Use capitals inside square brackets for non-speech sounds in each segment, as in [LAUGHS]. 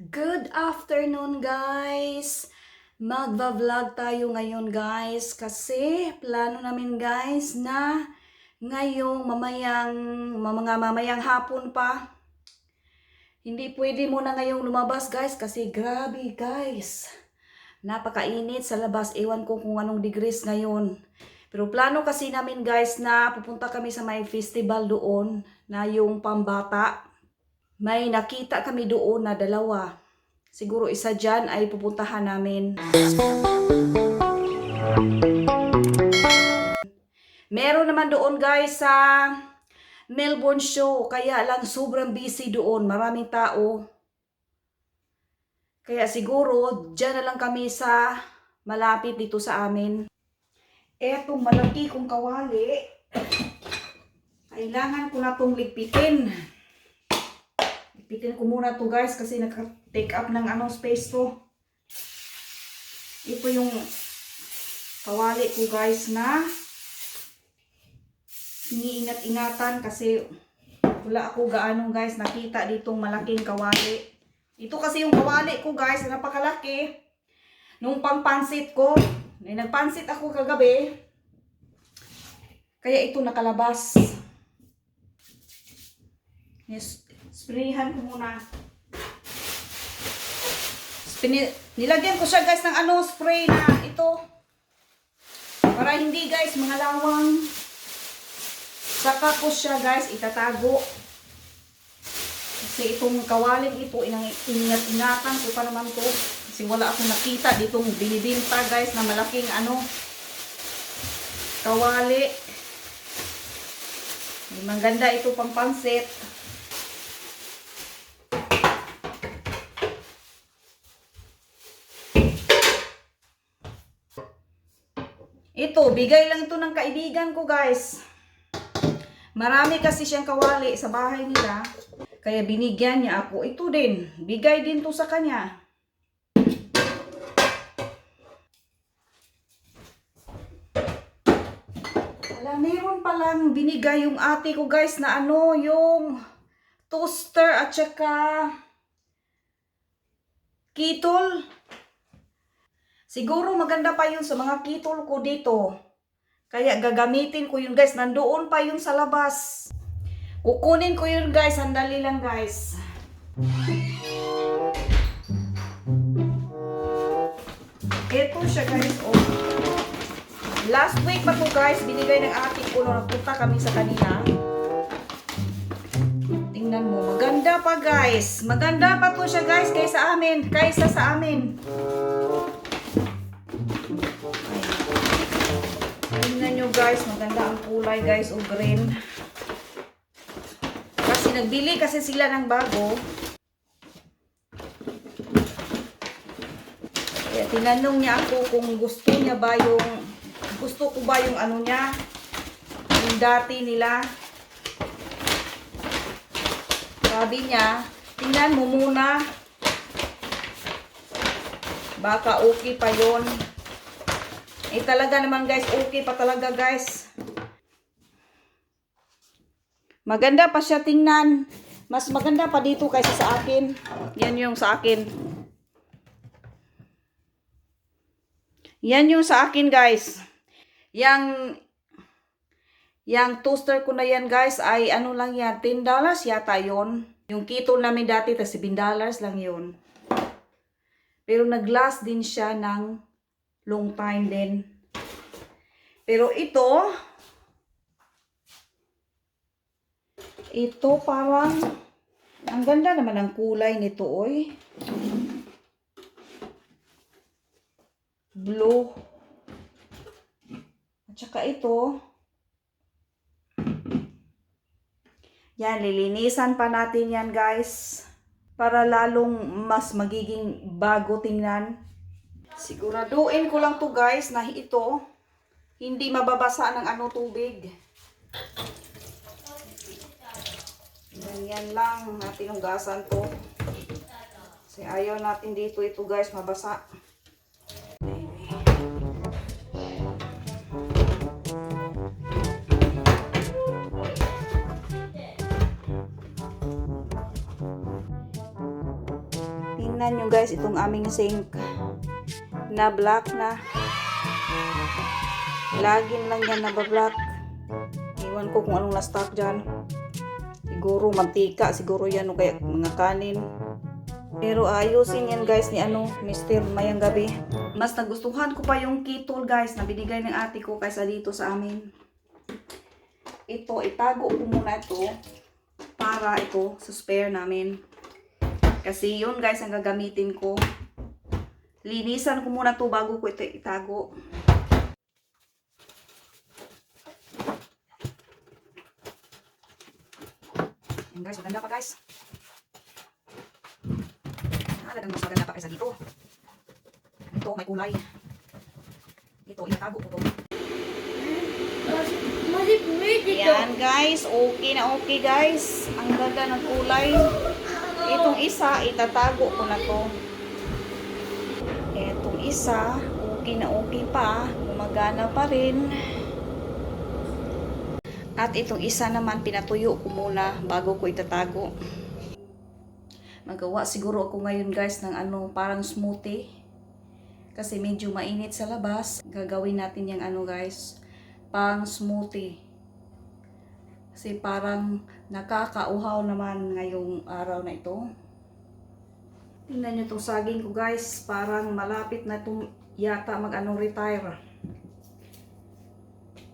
Good afternoon guys! Magva-vlog tayo ngayon guys kasi plano namin guys na ngayong mamayang mga mamayang hapon pa. Hindi pwede muna ngayong lumabas guys kasi grabe guys. Napakainit sa labas. Ewan ko kung anong degrees ngayon. Pero plano kasi namin guys na pupunta kami sa may festival doon na yung pambata may nakita kami doon na dalawa. Siguro isa dyan ay pupuntahan namin. Meron naman doon guys sa Melbourne show. Kaya lang sobrang busy doon. Maraming tao. Kaya siguro dyan na lang kami sa malapit dito sa amin. Eto malaki kong kawali. Kailangan ko na itong ligpitin. Pitin ko muna to guys kasi naka-take up ng anong space to. Ito yung kawali ko guys na iniingat-ingatan kasi wala ako gaano guys nakita ditong malaking kawali. Ito kasi yung kawali ko guys na napakalaki. Nung pangpansit ko, eh, nagpansit ako kagabi. Kaya ito nakalabas. Yes, sprayhan ko muna. Spini- nilagyan ko siya guys ng ano, spray na ito. Para hindi guys, mga lawang. Saka ko siya guys, itatago. Kasi itong kawaling ito, ingat-ingatan ko pa naman to. Kasi wala akong nakita ditong binibinta guys na malaking ano, kawali. Maganda ito pang pansit. Ito, bigay lang ito ng kaibigan ko, guys. Marami kasi siyang kawali sa bahay nila. Kaya binigyan niya ako. Ito din. Bigay din to sa kanya. Wala, meron palang binigay yung ate ko, guys, na ano, yung toaster at saka kitol. Siguro maganda pa yun sa mga kitol ko dito. Kaya gagamitin ko yun guys. Nandoon pa yun sa labas. Kukunin ko yun guys. Sandali lang guys. Ito siya guys. Oh. Last week pa to guys. Binigay ng ko nung nagpunta kami sa kanila. Tingnan mo. Maganda pa guys. Maganda pa to siya guys kaysa amin. Kaysa sa amin. Nyo guys, maganda ang kulay guys, o green. Kasi nagbili kasi sila ng bago. Kaya tinanong niya ako kung gusto niya ba yung, gusto ko ba yung ano niya, yung dati nila. Sabi niya, tingnan mo muna. Baka okay pa yon. Eh talaga naman guys, okay pa talaga guys. Maganda pa siya tingnan. Mas maganda pa dito kaysa sa akin. Yan yung sa akin. Yan yung sa akin guys. Yang yang toaster ko na yan guys ay ano lang yan, 10 dollars yata yon. Yung kitol namin dati, tas 7 dollars lang yon. Pero nag-last din siya ng long time din. Pero ito, ito parang, ang ganda naman ang kulay nito, oy. Blue. At saka ito, yan, lilinisan pa natin yan, guys. Para lalong mas magiging bago tingnan. Siguraduhin ko lang to guys na ito hindi mababasa ng ano tubig. Ganyan lang natin hugasan to. Kasi ayaw natin dito ito guys mabasa. Tingnan nyo guys, itong aming sink na black na. Laging lang yan nabablock. Iwan ko kung anong na-stock dyan. Siguro mantika, siguro yan o kaya mga kanin. Pero ayusin yan guys ni ano, Mr. Mayang Gabi. Mas nagustuhan ko pa yung kitol guys na binigay ng ate ko kaysa dito sa amin. Ito, itago ko muna ito para ito sa spare namin. Kasi yun guys ang gagamitin ko. Linisan ko muna to bago ko ito itago. Yan guys, maganda pa guys. Halagang mas maganda pa kaysa dito. Ito, may kulay. Ito, itatago ko to. Yan guys, okay na okay guys. Ang ganda ng kulay. Itong isa, itatago ko na to. Isa, okay na okay pa. Gumagana pa rin. At itong isa naman, pinatuyo ko muna bago ko itatago. Magawa siguro ako ngayon guys ng ano, parang smoothie. Kasi medyo mainit sa labas. Gagawin natin yung ano guys, pang smoothie. Kasi parang nakakauhaw naman ngayong araw na ito. Tingnan nyo itong saging ko guys. Parang malapit na itong yata mag-ano retire.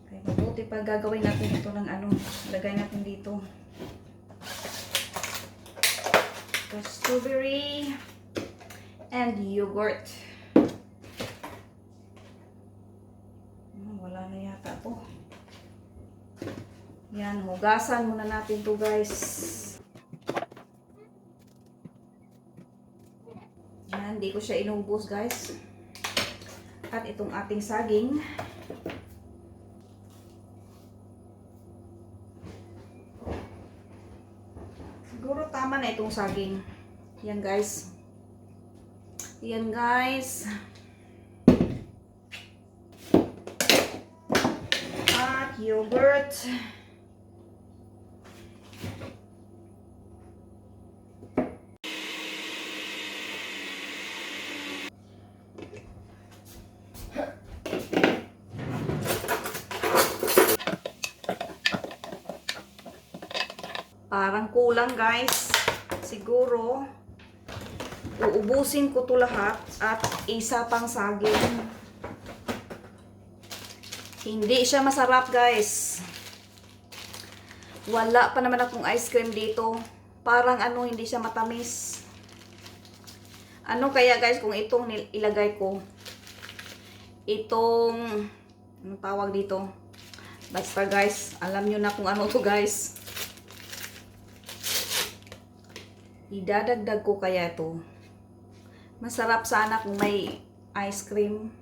Kaya mabuti pa gagawin natin ito ng ano. Lagay natin dito. The strawberry and yogurt. Hmm, Wala na yata to. Yan, hugasan muna natin to guys. Hindi ko siya inubos guys. At itong ating saging. Siguro tama na itong saging. Yan guys. Yan guys. At yogurt. Parang kulang guys. Siguro, uubusin ko to lahat at isa pang saging. Hindi siya masarap guys. Wala pa naman akong ice cream dito. Parang ano, hindi siya matamis. Ano kaya guys kung itong ilagay ko? Itong, anong tawag dito? Basta guys, alam nyo na kung ano to guys. Idadagdag ko kaya to. Masarap sana kung may ice cream.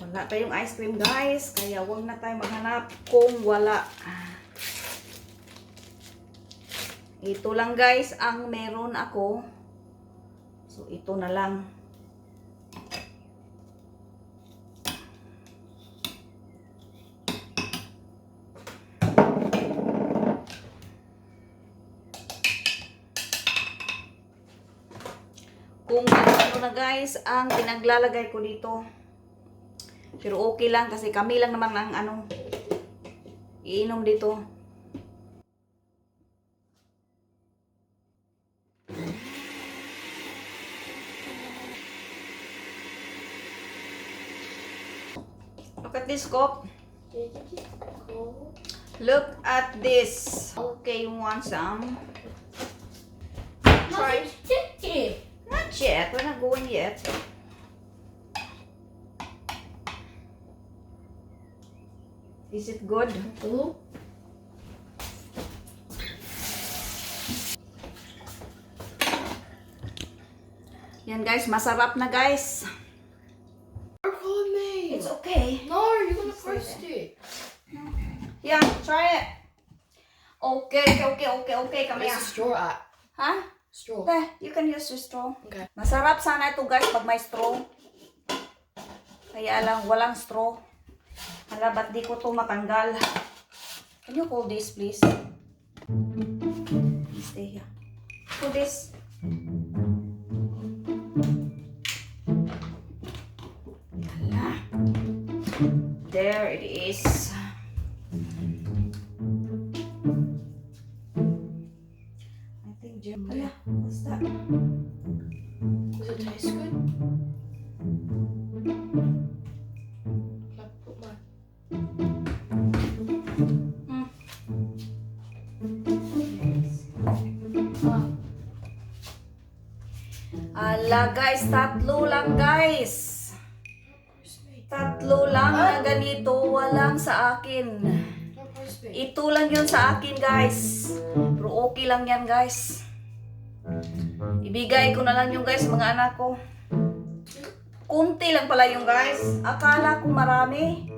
Wala tayong ice cream guys, kaya wag na tayo maghanap kung wala. Ito lang guys ang meron ako. So ito na lang. Guys ang pinaglalagay ko dito. Pero okay lang kasi kami lang naman ang ano iinom dito. Look at this cup. Look at this. Okay, you want some? Try. Not yet. Is it good? Blue. Yan guys, masarap na guys. You're calling me. It's okay. No, you're gonna first it. Yeah, try it. Okay, okay, okay, okay. Kami Where's the straw at? Ha? Straw. Te, you can use your straw. Okay. Masarap sana ito guys pag may straw. Kaya lang, walang straw. Hala, ba't di ko to matanggal? Can you hold this, please? Stay here. Hold this. Hala. There it is. Jim. Hala, what's that? Does it taste good? Put my Ala guys, tatlo lang guys. Tatlo lang na ganito, walang sa akin. Ito lang yun sa akin guys. Pero okay lang yan guys. Ibigay ko na lang yung guys mga anak ko. Kunti lang pala yung guys. Akala ko marami.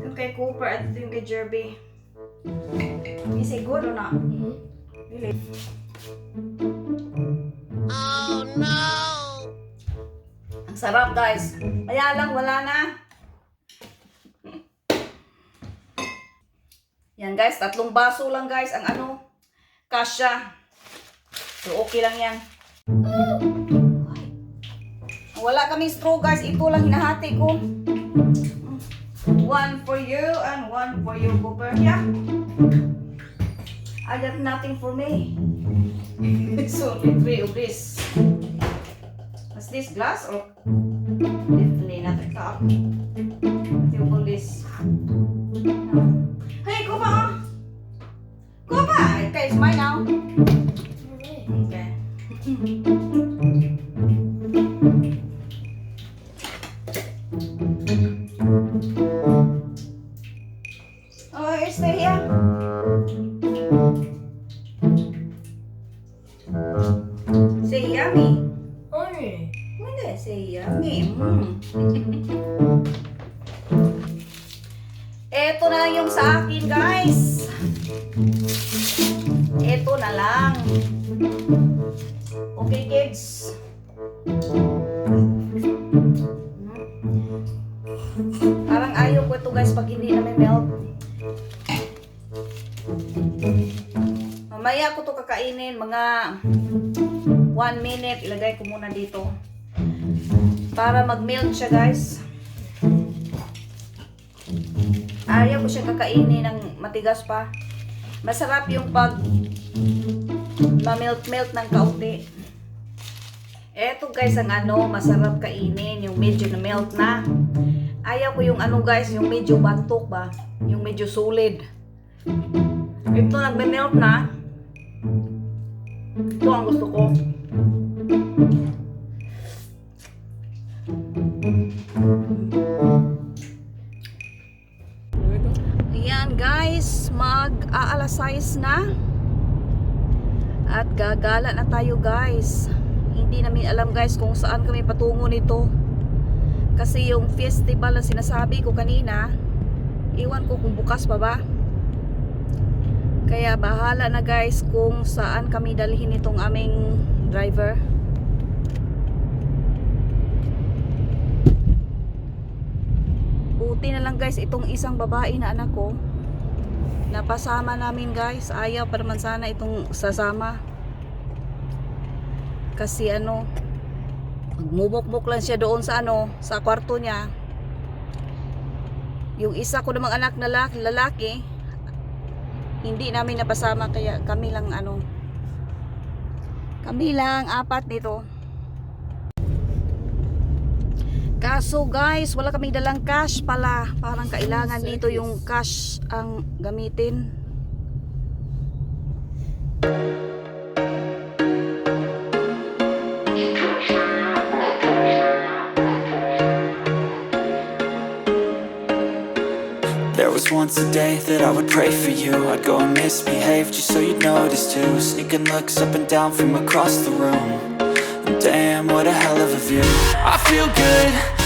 Yung kay Cooper at yung kay Jerby. It good or not? Mhm. Really? Ang sarap guys. Kaya lang wala na. Yan guys, tatlong baso lang guys ang ano, kasya. So okay lang yan. Wala kaming straw guys, ito lang hinahati ko. One for you and one for you, Cooper. Yeah. I got nothing for me. [LAUGHS] so only three of this. Is this glass or definitely not a cup? Hold this. Hey, Kupa! Kupa! Okay, it's mine now. Alright. Okay. Para mag-melt siya, guys. Ayaw ko siya kakainin ng matigas pa. Masarap yung pag ma-melt-melt ng kaunti. Eto guys ang ano, masarap kainin, yung medyo na melt na. Ayaw ko yung ano guys, yung medyo bantok ba? Yung medyo solid. Ito nagme-melt na. Ito ang gusto ko. Mag-aalas 6 na. At gagala na tayo guys. Hindi namin alam guys kung saan kami patungo nito. Kasi yung festival na sinasabi ko kanina, iwan ko kung bukas pa ba. Kaya bahala na guys kung saan kami dalhin itong aming driver. Buti na lang guys itong isang babae na anak ko. Napasama namin guys. Ayaw pa naman sana itong sasama. Kasi ano, magmumukmuk lang siya doon sa ano, sa kwarto niya. Yung isa ko namang anak na lalaki, lalaki hindi namin napasama kaya kami lang ano, kami lang apat nito. Kaso guys, wala kaming dalang cash pala. Parang kailangan dito yung cash ang gamitin. There was once a day that I would pray for you. I'd go and misbehave just so you'd notice too. Sneaking looks up and down from across the room. And Damn, what a hell of a view. I feel good,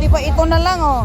Buti pa ito na lang oh.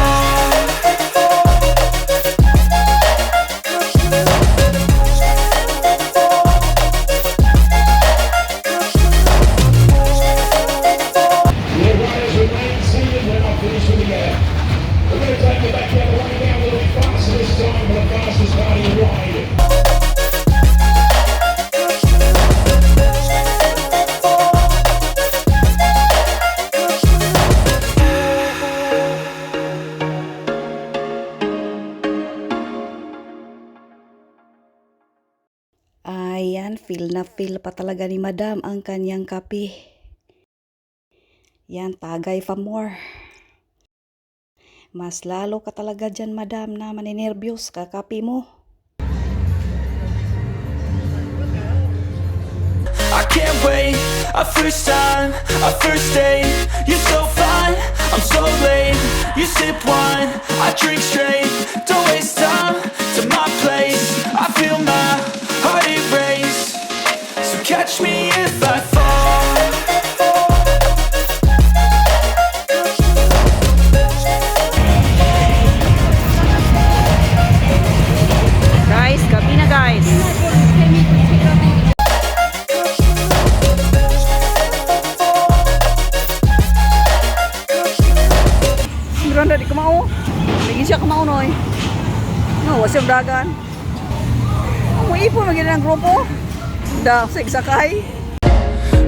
Ayan, feel na feel pa talaga ni madam ang kanyang kape. Yan, tagay pa more. Mas lalo ka talaga dyan, madam, na maninervyos kakape mo. I can't wait A first time, a first date You're so fine, I'm so late You sip wine, I drink straight Don't waste time to my place I feel my heart So catch me if I fall Guys, gabi na guys. Miranda di kamao. Lagi siya kamao noy. No, wasang dagan. Ang mo ipon magiging ng grupo. Da, sig sakay.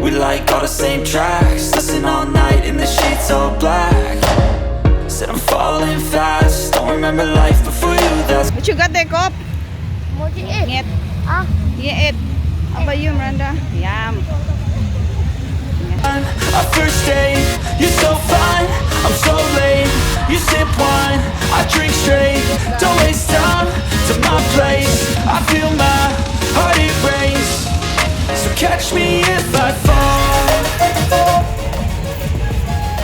We like all the same tracks Listen all night in the sheets all black Said I'm falling fast Don't remember life before you, that's What you got there, Kop? Multi it. Ngit. Ah. Ngit. How about you, Miranda? Yum. A first date, you're so fine, I'm so late You sip wine, I drink straight Don't waste time to my place I feel my heart erase So catch me if I fall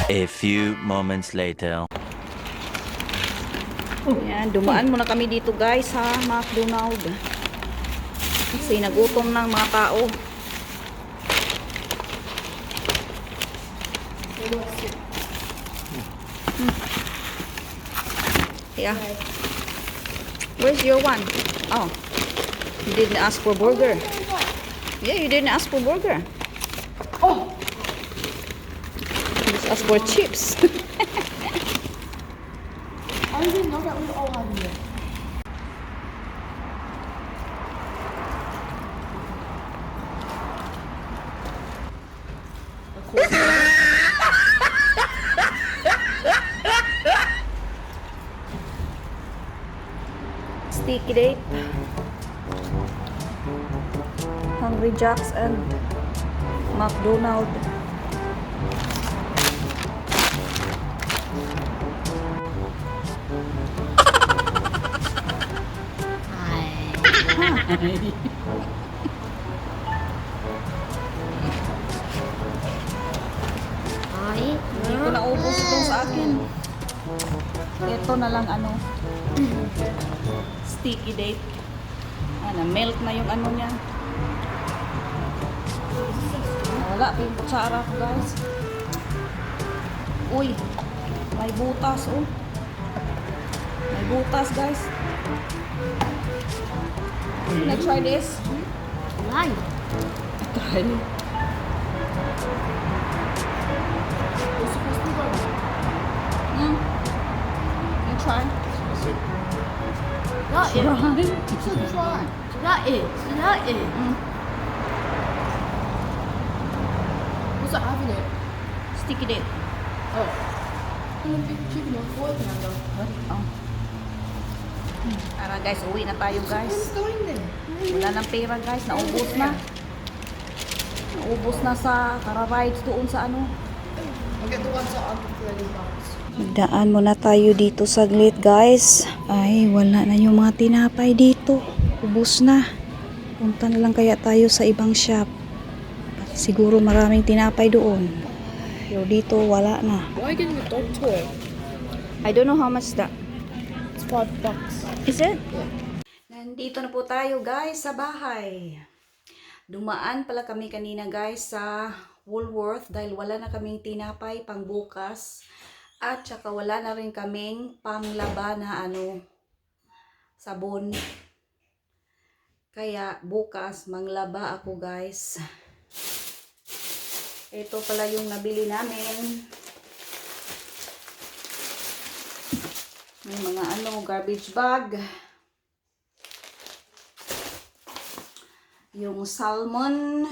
A few moments later. Yan, dumaan muna kami dito guys sa McDonald. Kasi nagutom ng mga tao. Hmm. Yeah. Where's your one? Oh. You didn't ask for burger. Yeah, you didn't ask for burger. Oh. You just asked for chips. [LAUGHS] I didn't know that we all had it. Jacks and McDonald. Ay. Hindi ko naubos itong sa akin. Ito na lang ano, [CLEARS THROAT] sticky date. Ano, melt na yung ano niya. Yung kutsara ko guys. Uy, may butas oh. May butas guys. Can I try this? Why? Try. Mm. I try? That it. Try. That it. That it. Mm. What's that having it? Sticky date. Oh. I'm gonna be keeping your fork now though. Oh. Tara guys, uwi na tayo guys. Wala ng pera guys, naubos na. Naubos na sa kararides doon sa ano. I'll get the ones that aren't included box. Daan muna tayo dito saglit guys. Ay, wala na yung mga tinapay dito. Ubus na. Punta na lang kaya tayo sa ibang shop. Siguro maraming tinapay doon. Pero dito wala na. Why you getting a dog toy? I don't know how much that. It's five bucks. Is it? Nandito na po tayo guys sa bahay. Dumaan pala kami kanina guys sa Woolworth dahil wala na kaming tinapay pang bukas. At saka wala na rin kaming panglaba na ano, sabon. Kaya bukas manglaba ako guys. Ito pala yung nabili namin. May mga ano, garbage bag. Yung salmon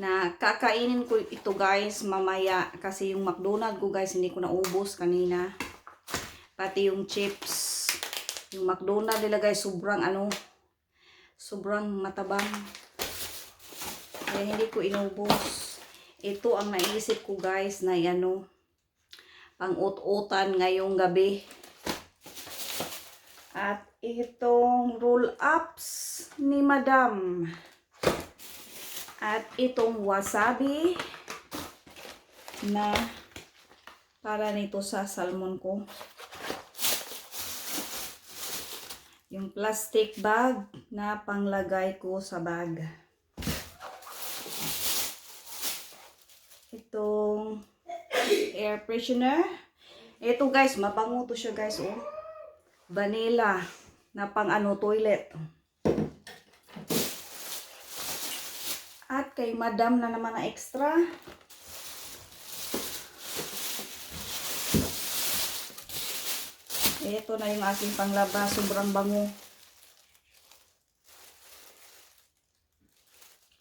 na kakainin ko ito guys mamaya kasi yung McDonald ko guys hindi ko naubos kanina. Pati yung chips. Yung McDonald nila guys sobrang ano sobrang matabang. Kaya hindi ko inubos. Ito ang naisip ko guys na ano pang-ut-utan ngayong gabi. At itong roll-ups ni Madam. At itong wasabi na para nito sa salmon ko. Yung plastic bag na panglagay ko sa bag. Itong air freshener. Ito guys, mabango to siya guys, oh. Vanilla na pang ano, toilet. At kay madam na naman na extra. Ito na yung aking panglaba. Sobrang bango.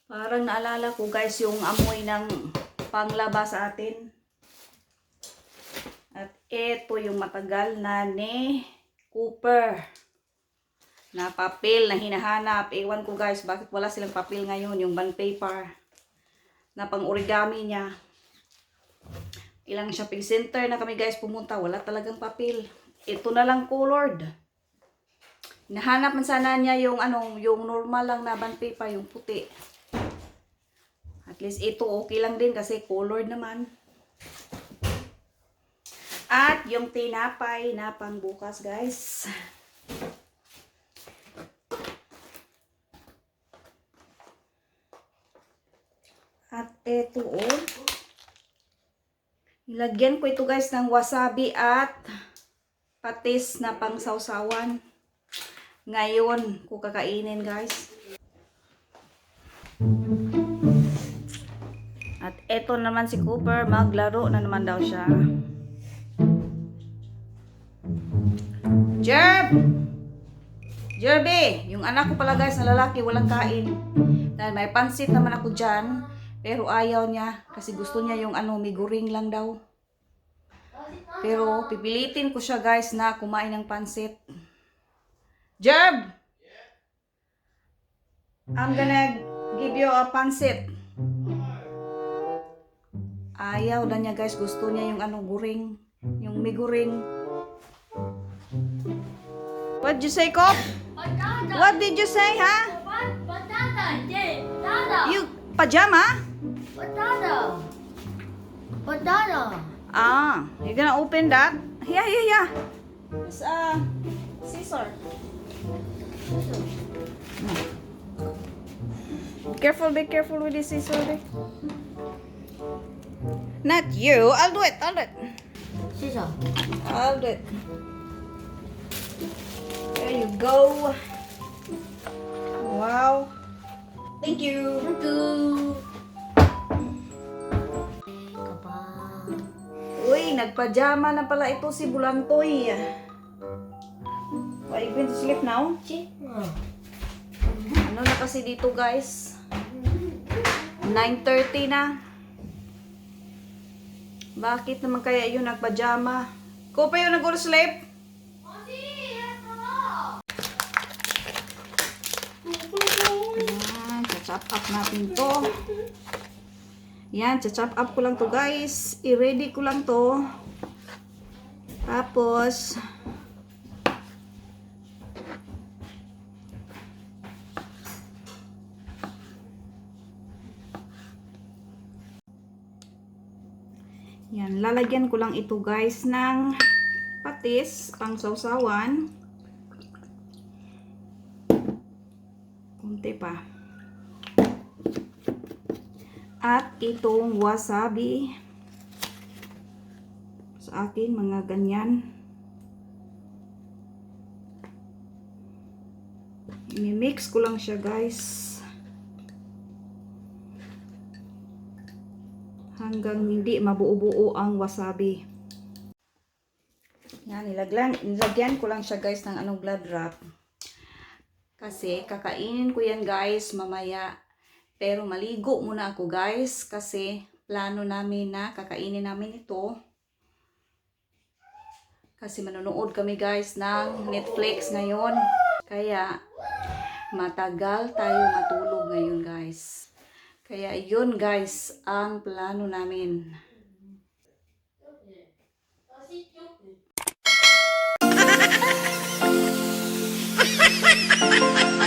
Parang naalala ko guys yung amoy ng panglaba sa atin. At ito yung matagal na ni Cooper na papel na hinahanap. Ewan ko guys, bakit wala silang papel ngayon, yung bond paper na pang origami niya. Ilang shopping center na kami guys pumunta, wala talagang papel. Ito na lang colored. Hinahanap man sana niya yung ano, yung normal lang na bond paper, yung puti. At least ito okay lang din kasi colored naman. At yung tinapay na pangbukas guys. At eto oh. Ilagyan ko ito guys ng wasabi at patis na pang sausawan. Ngayon ko kakainin guys. Eto naman si Cooper, maglaro na naman daw siya. Jerb! Jerby! Yung anak ko pala guys na lalaki, walang kain. Dahil may pansit naman ako dyan. Pero ayaw niya kasi gusto niya yung ano, miguring lang daw. Pero pipilitin ko siya guys na kumain ng pansit. Jerb! I'm gonna give you a pansit. Ayaw na niya guys, gusto niya yung ano, guring. Yung miguring. What did you say, Kop? What did you say, ha? Banana. Yeah. You pajama? Banana. Banana. Ah, you gonna open that? Yeah, yeah, yeah. It's uh, scissor. Careful, be careful with the scissor. Be. Not you. I'll do it. I'll do it. Scissor. I'll do it. There you go. Wow. Thank you. Two. Kapal. Uy, nagpajama na pala ito si Bulantoy. Are you going to sleep now? Ano na kasi dito guys? 9.30 na. Bakit naman kaya yun nagpajama? Ko pa yun nag sleep? Yan, chop up natin to. Yan, chop up ko lang to guys. I-ready ko lang to. Tapos, Yan, lalagyan ko lang ito guys ng patis, pang sausawan. Kunti pa. At itong wasabi. Sa akin, mga ganyan. I-mix ko lang siya guys. Hanggang hindi mabuo-buo ang wasabi. Yan, nilagyan, nilagyan ko lang siya guys ng anong blood wrap. Kasi kakainin ko yan guys mamaya. Pero maligo muna ako guys kasi plano namin na kakainin namin ito. Kasi manonood kami guys ng Netflix ngayon. Kaya matagal tayo matulog ngayon guys. Kaya yun guys, ang plano namin. Ha [LAUGHS] ha!